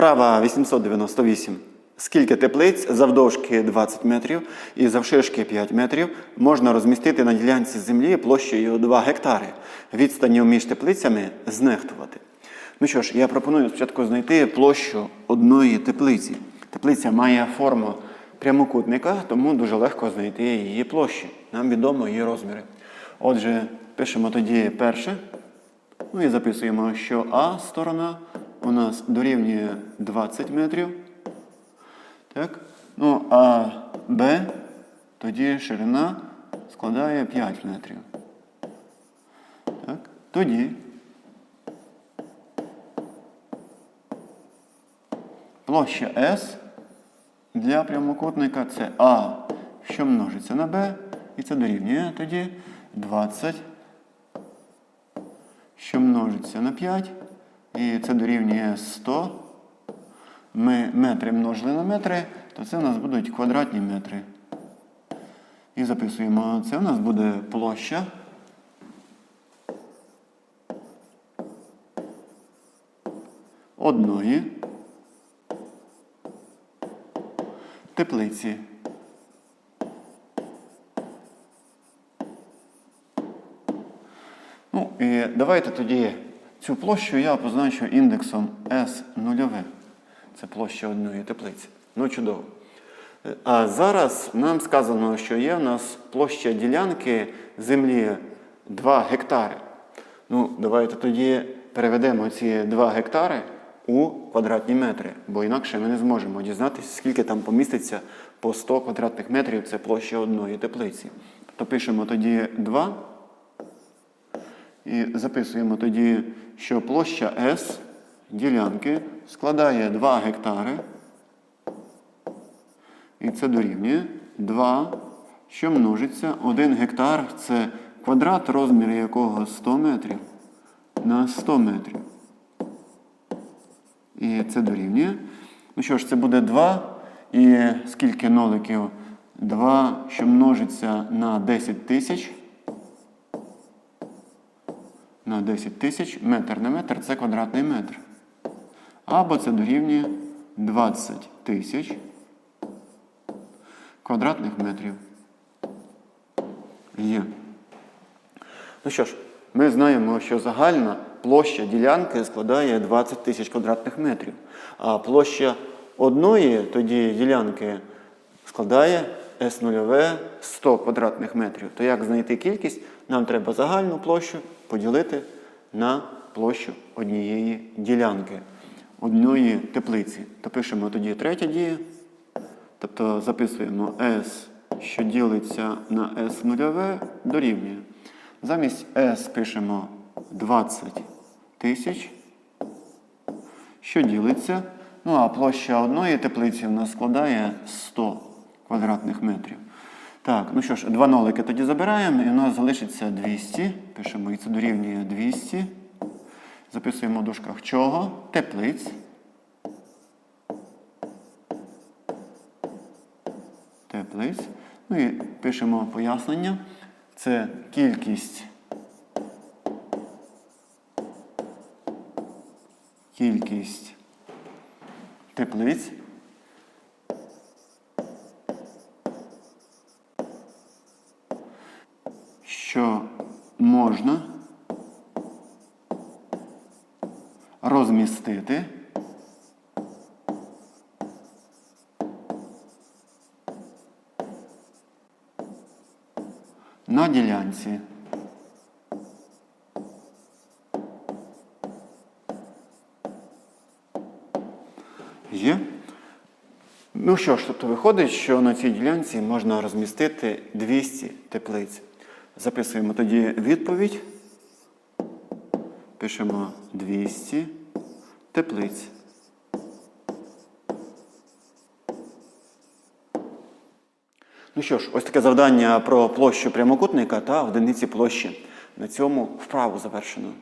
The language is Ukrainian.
Вправа 898. Скільки теплиць завдовжки 20 метрів і завширшки 5 метрів можна розмістити на ділянці землі площею 2 гектари. Відстанню між теплицями знехтувати. Ну що ж, я пропоную спочатку знайти площу одної теплиці. Теплиця має форму прямокутника, тому дуже легко знайти її площу. Нам відомо її розміри. Отже, пишемо тоді перше. Ну і записуємо, що А сторона у нас дорівнює 20 метрів. Так? Ну, а Б тоді ширина складає 5 метрів. Так? Тоді площа С для прямокутника це А, що множиться на Б, і це дорівнює тоді 20 що множиться на 5, і це дорівнює 100. Ми метри множили на метри, то це у нас будуть квадратні метри. І записуємо, це у нас буде площа. Одної теплиці. Ну, і давайте тоді цю площу я позначу індексом S0. Це площа одної теплиці. Ну, чудово. А зараз нам сказано, що є у нас площа ділянки землі 2 гектари. Ну, давайте тоді переведемо ці 2 гектари у квадратні метри, бо інакше ми не зможемо дізнатися, скільки там поміститься по 100 квадратних метрів це площа одної теплиці. То пишемо тоді 2 і записуємо тоді, що площа S ділянки складає 2 гектари. І це дорівнює 2, що множиться 1 гектар це квадрат, розмір якого 100 метрів на 100 метрів. І це дорівнює. Ну що ж, це буде 2. І скільки ноликів? 2, що множиться на 10 тисяч на 10 тисяч метр на метр це квадратний метр. Або це дорівнює 20 тисяч квадратних метрів. Є. Ну що ж, ми знаємо, що загальна площа ділянки складає 20 тисяч квадратних метрів. А площа одної тоді ділянки складає S0 100 квадратних метрів. То як знайти кількість? Нам треба загальну площу поділити на площу однієї ділянки, одної теплиці. То пишемо тоді третя дія. Тобто записуємо S, що ділиться на S0 дорівнює. Замість S пишемо 20 тисяч, що ділиться. Ну а площа одної теплиці в нас складає 100 квадратних метрів. Так, ну що ж, два нолики тоді забираємо, і у нас залишиться 200. Пишемо, і це дорівнює 200. Записуємо в дужках чого? Теплиць. Теплиць. Ну і пишемо пояснення. Це кількість. Кількість теплиць. що можна розмістити на ділянці. Є. Ну що ж, тобто виходить, що на цій ділянці можна розмістити 200 теплиць. Записуємо тоді відповідь. Пишемо 200 теплиць. Ну що ж, ось таке завдання про площу прямокутника та одиниці площі. На цьому вправу завершено.